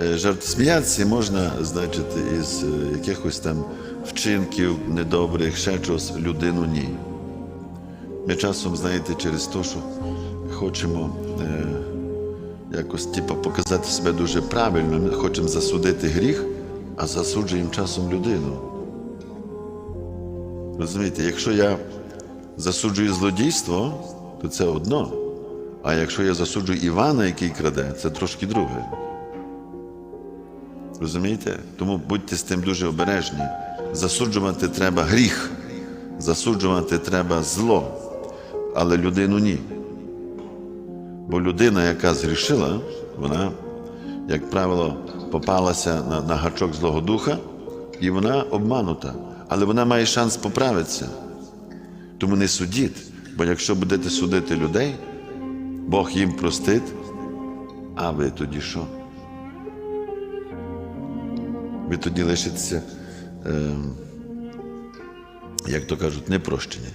е, жарт сміятися можна, значить, із е, якихось там вчинків недобрих, ще чогось, людину ні. Ми часом, знаєте, через те, що хочемо е, якось типу, показати себе дуже правильно, ми хочемо засудити гріх, а засуджуємо часом людину. Розумієте, якщо я засуджую злодійство, то це одно. А якщо я засуджую Івана, який краде, це трошки друге. Розумієте? Тому будьте з тим дуже обережні. Засуджувати треба гріх, засуджувати треба зло, але людину ні. Бо людина, яка згрішила, вона, як правило, попалася на, на гачок Злого Духа, і вона обманута. Але вона має шанс поправитися. Тому не судіть, бо якщо будете судити людей, Бог їм простить, а ви тоді що? Ви тоді лишитеся, е, як то кажуть, непрощені.